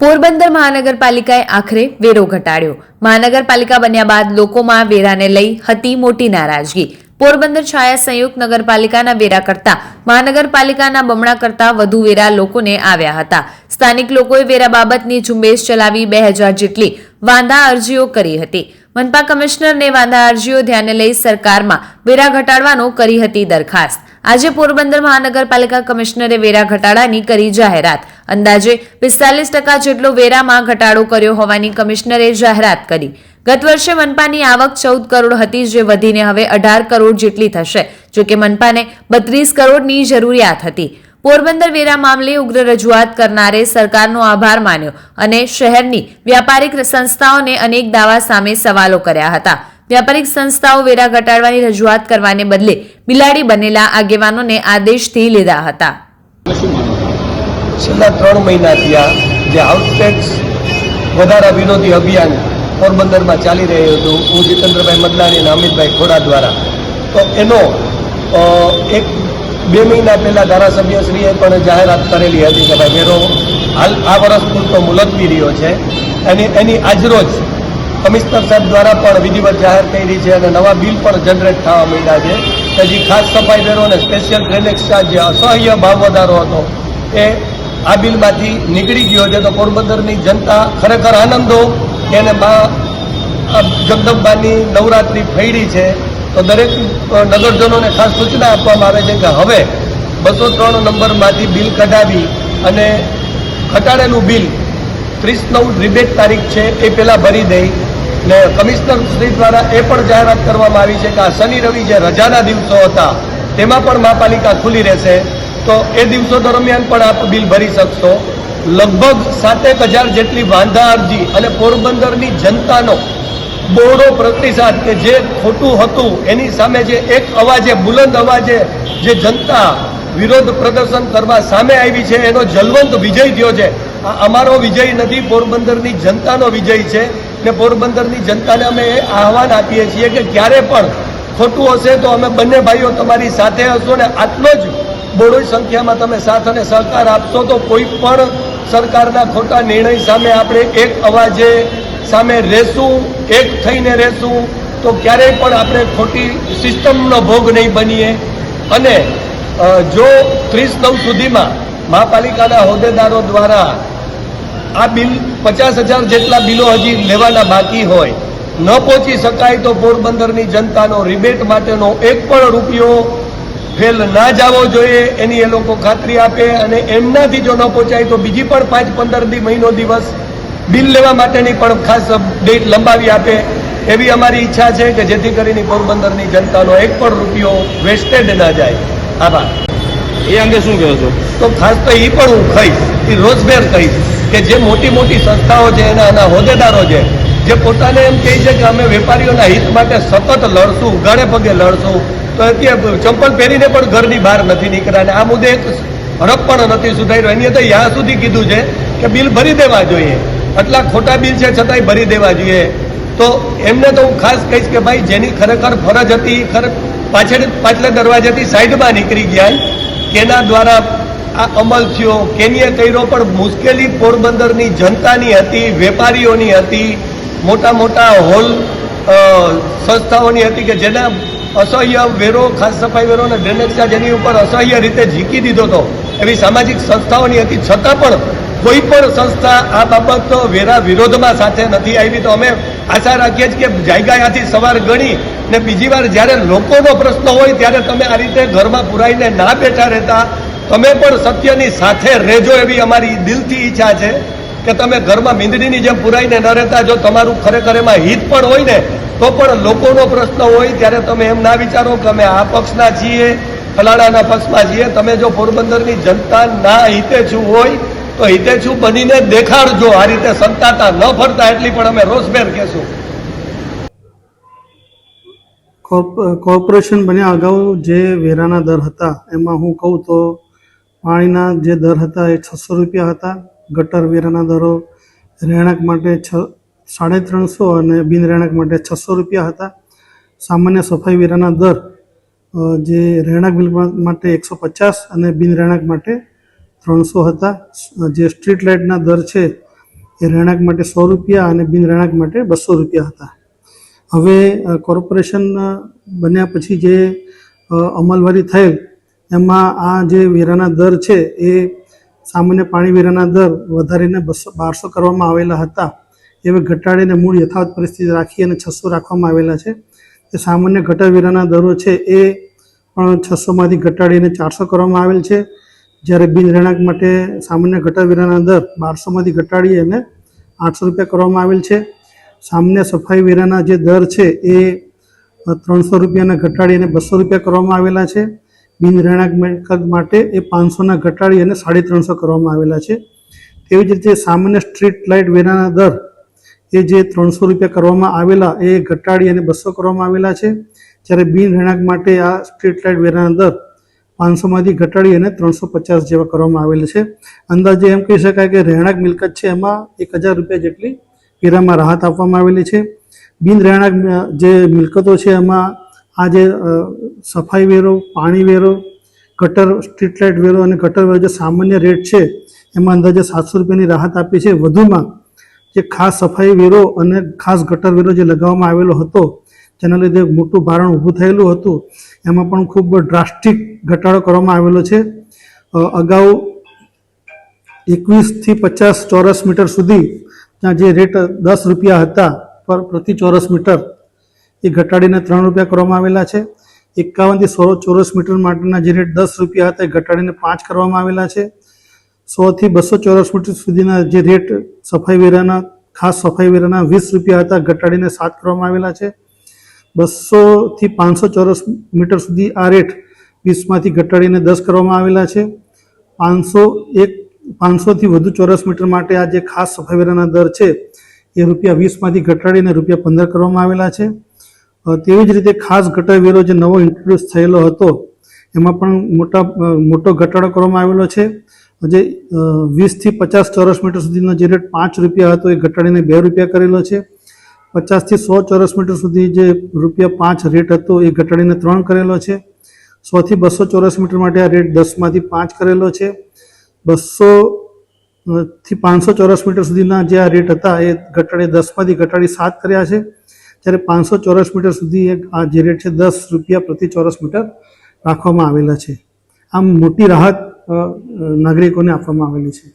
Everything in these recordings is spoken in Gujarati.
પોરબંદર મહાનગરપાલિકાએ આખરે વેરો ઘટાડ્યો. મહાનગરપાલિકા બન્યા બાદ લોકોમાં વેરાને લઈ હતી મોટી નારાજગી. પોરબંદર છાયા સંયુક્ત નગરપાલિકાના વેરા કરતા, મહાનગરપાલિકાના બમણા કરતા વધુ વેરા લોકોને આવ્યા હતા. સ્થાનિક લોકોએ વેરા બાબતની ઝુંબેશ ચલાવી બે હજાર જેટલી વાંધા અરજીઓ કરી હતી. મનપા કમિશનરને વાંધા અરજીઓ ધ્યાને લઈ સરકારમાં વેરા ઘટાડવાનો કરી હતી દરખાસ્ત. આજે પોરબંદર મહાનગરપાલિકા કમિશનરે વેરા ઘટાડાની કરી જાહેરાત. અંદાજે પિસ્તાલીસ ટકા જેટલો વેરામાં ઘટાડો કર્યો હોવાની કમિશનરે જાહેરાત કરી. ગત વર્ષે મનપાની આવક ચૌદ કરોડ હતી જે વધીને હવે અઢાર કરોડ જેટલી થશે, જોકે મનપાને બત્રીસ કરોડની જરૂરિયાત હતી. પોરબંદર વેરા મામલે ઉગ્ર રજૂઆત કરનારે સરકારનો આભાર માન્યો અને શહેરની વ્યાપારિક સંસ્થાઓને અનેક દાવા સામે સવાલો કર્યા હતા. વ્યાપારિક સંસ્થાઓ વેરા ઘટાડવાની રજૂઆત કરવાને બદલે બિલાડી બનેલા આગેવાનોને આદેશથી લીધા હતા. છેલ્લા ત્રણ મહિનાથી આ જે આઉટટેક્સ વધારા વિરોધી અભિયાન પોરબંદરમાં ચાલી રહ્યું હતું, હું જીતેન્દ્રભાઈ મદલાણી અને અમિતભાઈ ખોડા દ્વારા. તો એનો એક બે મહિના પહેલાં ધારાસભ્યશ્રીએ પણ જાહેરાત કરેલી હતી કે ભાઈ વેરો હાલ આ વર્ષ પૂરતો મુલતવી રહ્યો છે. અને એની આજરોજ કમિશનર સાહેબ દ્વારા પણ વિધિવત જાહેર કરી છે અને નવા બિલ પણ જનરેટ થવા માંડ્યા છે. કે ખાસ સફાઈ વેરો અને સ્પેશિયલ ડ્રેનેજ જે અસહ્ય ભાવ વધારો હતો, એ આ બિલમાંથી નીકળી ગયો છે. તો પોરબંદરની જનતા ખરેખર આનંદો એને મા જગદંબાની નવરાત્રિ ફૈડી છે. તો દરેક નગરજનોને ખાસ સૂચના આપવામાં આવે છે કે હવે બસો ત્રણ નંબરમાંથી બિલ કઢાવી અને ઘટાડેલું બિલ ત્રીસ નવ રિબેટ તારીખ છે એ પહેલાં ભરી દઈ ને કમિશનર શ્રી દ્વારા એ પણ જાહેરાત કરવામાં આવી છે કે આ શનિ રવિ જે રજાના દિવસો હતા તેમાં પણ મહાપાલિકા ખુલ્લી રહેશે. તો એ દિવસો દરમિયાન પણ આપ બિલ ભરી શકશો. લગભગ સાતેક હજાર જેટલી વાંધા અરજી અને પોરબંદરની જનતાનો બહોળો પ્રતિસાદ કે જે ખોટું હતું, એની સામે જે એક અવાજે, બુલંદ અવાજે જે જનતા વિરોધ પ્રદર્શન કરવા સામે આવી છે, એનો જલવંત વિજય થયો છે. આ અમારો વિજય નથી, પોરબંદરની જનતાનો વિજય છે ને પોરબંદરની જનતાને અમે એ આહવાન આપીએ છીએ કે ક્યારે પણ ખોટું હશે તો અમે બંને ભાઈઓ તમારી સાથે હશો ને આટલો જ બહોળી સંખ્યામાં તમે સાથ અને સહકાર આપશો તો કોઈ પણ સરકારના ખોટા નિર્ણય સામે આપણે એક અવાજે સામે રહેશું. એક થઈને રહેશું, તો ક્યારેય પણ આપણે ખોટી સિસ્ટમનો ભોગ નહીં બનીએ. અને જો ત્રીસ નવ સુધીમાં મહાપાલિકાના હોદ્દેદારો દ્વારા આ બિલ પચાસ હજાર જેટલા બિલો હજી લેવાના બાકી હોય, ન પહોંચી શકાય તો પોરબંદરની જનતાનો રિબેટ માટેનો એક પણ રૂપિયો ફેલ ના જવો જોઈએ, એની એ લોકો ખાતરી આપે અને એમનાથી જો ન પહોંચાય તો બીજી પણ પાંચ પંદર દી મહિનો દિવસ બિલ લેવા માટેની પણ ખાસ ડેટ લંબાવી આપે એવી અમારી ઈચ્છા છે કે જેથી કરીને પોરબંદરની જનતાનો એક પણ રૂપિયો વેસ્ટેડ ના જાય. આભાર. એ અંગે શું કહો છો? તો ખાસ તો એ પણ હું કહીશ એ રોજબેર કહીશ કે જે મોટી મોટી સંસ્થાઓ છે એના એના હોદ્દેદારો છે જે પોતાને એમ કહે છે કે અમે વેપારીઓના હિત માટે સતત લડશું ગાળે પગે લડશું તો અત્યારે ચંપલ પહેરીને પણ ઘરની બહાર નથી નીકળ્યા અને આ મુદ્દે એક હડપ પણ નથી સુધાર્યો. એની અંદર યા સુધી કીધું છે કે બિલ ભરી દેવા જોઈએ. આટલા ખોટા બિલ છે છતાંય ભરી દેવા જોઈએ. તો એમને તો હું ખાસ કહીશ કે ભાઈ, જેની ખરેખર ફરજ હતી ખર પાછળ પાછલા દરવાજાથી સાઈડમાં નીકળી ગયા કેના દ્વારા આ અમલ થયો? કેનીએ કર્યો, પણ મુશ્કેલી પોરબંદરની જનતાની હતી, વેપારીઓની હતી, મોટા મોટા હોલ સંસ્થાઓની હતી કે જેના અસહ્ય વેરો, ખાસ સફાઈ વેરો અને ડ્રેનેજ ચાર્જ એની ઉપર અસહ્ય રીતે ઝીકી દીધો હતો. એવી સામાજિક સંસ્થાઓની હતી. છતાં પણ કોઈ પણ સંસ્થા આ બાબત વેરા વિરોધમાં સાથે નથી આવી. તો અમે આશા રાખીએ છીએ કે જાયગાયાથી સવાર ગણી ને બીજી વાર જ્યારે લોકોનો પ્રશ્ન હોય ત્યારે તમે આ રીતે ઘરમાં પુરાઈને ના બેઠા રહેતા. તમે પણ સત્યની સાથે રહેજો એવી અમારી દિલથી ઈચ્છા છે કે તમે ઘરમાં મીંદડીની જેમ પુરાઈને ન રહેતા. જો તમારું ખરેખર એમાં હિત પણ હોય ને, તો પણ લોકોનો પ્રશ્ન હોય ત્યારે તમે એમ ના વિચારો કે અમે આ પક્ષના છીએ, ફલાણાના પક્ષમાં છીએ. તમે જો પોરબંદરની જનતા ના છું હોય તો હિતેચ્છુ બનીને દેખાડજો. આ રીતે સંતાતા ન ફરતા એટલી પણ અમે રોષભેર કહેશું. કોર્પ- કોર્પોરેશન બન્યા અગાઉ જે વેરાના દર હતા, એમાં હું કહું તો પાણીના જે દર હતા એ છસો રૂપિયા હતા. ગટર વેરાના દરો રહેણાંક માટે છ, સાડા ત્રણસો અને બિન રહેણાંક માટે છસો રૂપિયા હતા. સામાન્ય સફાઈ વેરાના દર જે રહેણાંક બિલ માટે એકસો પચાસ અને બિન રહેણાંક માટે ત્રણસો હતા. જે સ્ટ્રીટ લાઇટના દર છે, એ રહેણાંક માટે સો રૂપિયા અને બિન રહેણાંક માટે બસો રૂપિયા હતા. હવે કોર્પોરેશન બન્યા પછી જે અમલવારી થયેલ, એમાં આ જે વેરાના દર છે, એ સામાન્ય પાણી વેરાના દર વધારીને બસો, બારસો કરવામાં આવેલા હતા. એવે ઘટાડીને મૂળ યથાવત પરિસ્થિતિ રાખી અને છસો રાખવામાં આવેલા છે. એ સામાન્ય ઘટાવેરાના દરો છે, એ પણ છસોમાંથી ઘટાડીને ચારસો કરવામાં આવેલ છે. જ્યારે બિન રહેણાંક માટે સામાન્ય ગટર વેરાના દર બારસોમાંથી ઘટાડી અને આઠસો રૂપિયા કરવામાં આવેલ છે. સામાન્ય સફાઈ વેરાના જે દર છે એ ત્રણસો રૂપિયાના ઘટાડી અને બસો રૂપિયા કરવામાં આવેલા છે. બિન રહેણાંક માટે એ પાંચસોના ઘટાડી અને સાડી ત્રણસો કરવામાં આવેલા છે. તેવી જ રીતે સામાન્ય સ્ટ્રીટ લાઇટ વેરાના દર એ જે ત્રણસો રૂપિયા કરવામાં આવેલા એ ઘટાડી અને બસો કરવામાં આવેલા છે. જ્યારે બિન રહેણાંક માટે આ સ્ટ્રીટ લાઇટ વેરાના દર પાંચસોમાંથી ઘટાડી અને ત્રણસો પચાસ જેવા કરવામાં આવેલ છે. અંદાજે એમ કહી શકાય કે રહેણાંક મિલકત છે એમાં એક હજાર રૂપિયા જેટલી વેરામાં રાહત આપવામાં આવેલી છે. બિન રહેણાંક જે મિલકતો છે એમાં આ જે સફાઈ વેરો, પાણી વેરો, ગટર, સ્ટ્રીટ લાઇટ વેરો અને ગટર વેરો જે સામાન્ય રેટ છે, એમાં અંદાજે સાતસો રૂપિયાની રાહત આપી છે. વધુમાં જે ખાસ સફાઈ વેરો અને ખાસ ગટર વેરો જે લગાવવામાં આવેલો હતો જેના લીધે મોટું ભારણ ઊભું થયેલું હતું. એમાં પણ ખૂબ ડ્રાસ્ટિક ઘટાડો કરવામાં આવેલો છે. અગાઉ એકવીસથી પચાસ ચોરસ મીટર સુધી ત્યાં જે રેટ દસ રૂપિયા હતા પર પ્રતિ ચોરસ મીટર એ ઘટાડીને ત્રણ રૂપિયા કરવામાં આવેલા છે. એકાવનથી સો ચોરસ મીટર માટેના જે રેટ દસ રૂપિયા હતા એ ઘટાડીને પાંચ કરવામાં આવેલા છે. સોથી બસો ચોરસ મીટર સુધીના જે રેટ સફાઈ વેરાના, ખાસ સફાઈ વેરાના વીસ રૂપિયા હતા, ઘટાડીને સાત કરવામાં આવેલા છે. બસોથી પાંચસો ચોરસ મીટર સુધી આ રેટ વીસમાંથી ઘટાડીને દસ કરવામાં આવેલા છે. પાંચસો એક, પાંચસોથી વધુ ચોરસ મીટર માટે આ જે ખાસ સફાઈ વેરાના દર છે, એ રૂપિયા વીસમાંથી ઘટાડીને રૂપિયા પંદર કરવામાં આવેલા છે. તેવી જ રીતે ખાસ વેરો જે નવો ઇન્ટ્રોડ્યુસ થયેલો હતો, એમાં પણ મોટા મોટો ઘટાડો કરવામાં આવેલો છે. જે વીસથી પચાસ ચોરસ મીટર સુધીનો જે રેટ પાંચ રૂપિયા હતો, એ ઘટાડીને બે રૂપિયા કરેલો છે. પચાસથી સો ચોરસ મીટર સુધી જે રૂપિયા પાંચ રેટ હતો એ ઘટાડીને ત્રણ કરેલો છે. સોથી બસો ચોરસ મીટર માટે આ રેટ દસમાંથી પાંચ કરેલો છે. બસો થી પાંચસો ચોરસ મીટર સુધીના જે આ રેટ હતા એ ઘટાડી દસમાંથી ઘટાડી સાત કર્યા છે. જ્યારે પાંચસો ચોરસ મીટર સુધી આ જે રેટ છે દસ રૂપિયા પ્રતિ ચોરસ મીટર રાખવામાં આવેલા છે. આમ મોટી રાહત નાગરિકોને આપવામાં આવેલી છે.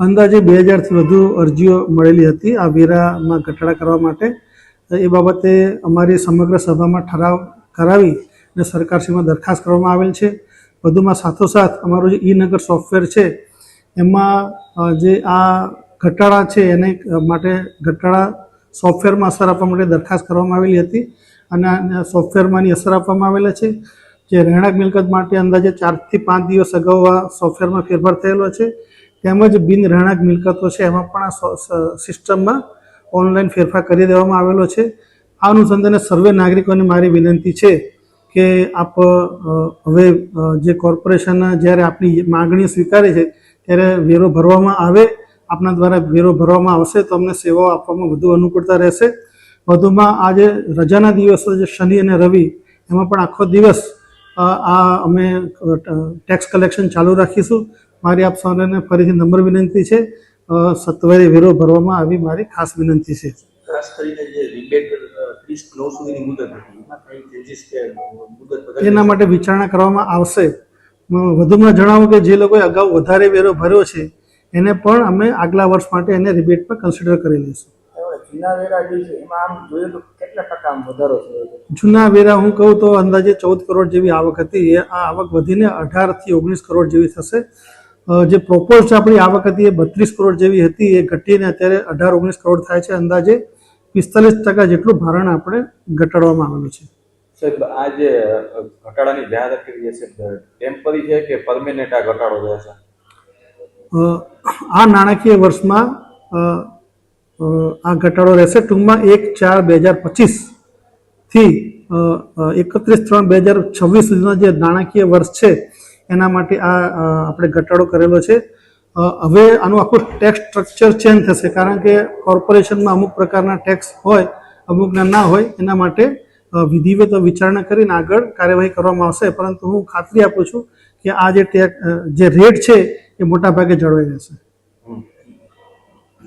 અંદાજે બે હજારથી વધુ અરજીઓ મળેલી હતી આ વેરામાં ઘટાડા કરવા માટે. એ બાબતે અમારી સમગ્ર સભામાં ઠરાવ કરાવી અને સરકારશ્રીમાં દરખાસ્ત કરવામાં આવેલ છે. વધુમાં સાથોસાથ અમારું જે ઈ નગર સોફ્ટવેર છે, એમાં જે આ ઘટાડા છે એને માટે ઘટાડા સોફ્ટવેરમાં અસર આપવા માટે દરખાસ્ત કરવામાં આવેલી હતી. અને સોફ્ટવેરમાંની અસર આપવામાં આવેલા છે. જે રહેણાંક મિલકત માટે અંદાજે ચારથી પાંચ દિવસ અગાઉ આ સોફ્ટવેરમાં ફેરફાર થયેલો છે. તેમજ બિન રહેણાંક મિલકતો છે, એમાં પણ આ સિસ્ટમમાં ઓનલાઈન ફેરફાર કરી દેવામાં આવેલો છે. આ અનુસંધાને સર્વે નાગરિકોને મારી વિનંતી છે કે આપ હવે જે કોર્પોરેશન જ્યારે આપણી માગણી સ્વીકારે છે, ત્યારે વેરો ભરવામાં આવે. આપના દ્વારા વેરો ભરવામાં આવશે તો અમને સેવાઓ આપવામાં વધુ અનુકૂળતા રહેશે. વધુમાં આજે રજાના દિવસો જે શનિ અને રવિ, એમાં પણ આખો દિવસ આ અમે ટેક્સ કલેક્શન ચાલુ રાખીશું. મારી આપ સૌને ફરીથી નંબર વિનંતી છે. સત્વરે વેરો ભરવામાં આવી મારી ખાસ વિનંતી છે. ખાસ કરીને જે રિબેટ ત્રીસ નવ સુધીની મુદત હતી એમાં કઈ ચેન્જીસ કે મુદત વધારી એના માટે વિચારણા કરવામાં આવશે. વધુમાં જણાવું કે જે લોકોએ અગાઉ વધારે વેરો ભર્યો છે એને પણ અમે આગલા વર્ષ માટે એને રિબેટમાં કન્સિડર કરી લઈશું. જૂના વેરા જે છે એમાં આમ જોઈએ તો કેટલા ટકા આમ વધારો થયો છે? જૂના વેરા હું કહું તો અંદાજે ચૌદ કરોડ જેવી આવક હતી. એ આ આવક વધીને અઢારથી ઓગણીસ કરોડ જેવી થશે. જે પ્રોપોઝ આપણી આવક હતી એ બત્રીસ કરોડ જેવી હતી. એ ઘટીને અત્યારે અઢાર ઓગણીસ કરોડ થાય છે અંદાજે. પિસ્તાલીસ ટકા જેટલું ભારણ આપણે ઘટાડવામાં આવેલું છે. સાહેબ આ જે ઘટાડાની જાહેરાત કરી છે ટેમ્પરરી છે કે પરમેનન્ટ આ ઘટાડો રહેશે છે? આ નાણાકીય વર્ષમાં આ ઘટાડો રહેશે ટૂંકમાં એક ચાર બે હજાર પચીસથી એકત્રીસ ત્રણ બે હજાર છવ્વીસ સુધીનો જે નાણાકીય વર્ષ છે, એના માટે આ આપણે ઘટાડો કરેલો છે. હવે આનું આખું ટેક્સ સ્ટ્રક્ચર ચેન્જ થશે, કારણ કે કોર્પોરેશનમાં અમુક પ્રકારના ટેક્સ હોય, અમુકના ના હોય, એના માટે વિધિવત વિચારણા કરીને આગળ કાર્યવાહી કરવામાં આવશે. પરંતુ હું ખાતરી આપું છું કે આ જે ટેક જે રેટ છે, એ મોટા ભાગે જળવાઈ રહેશે.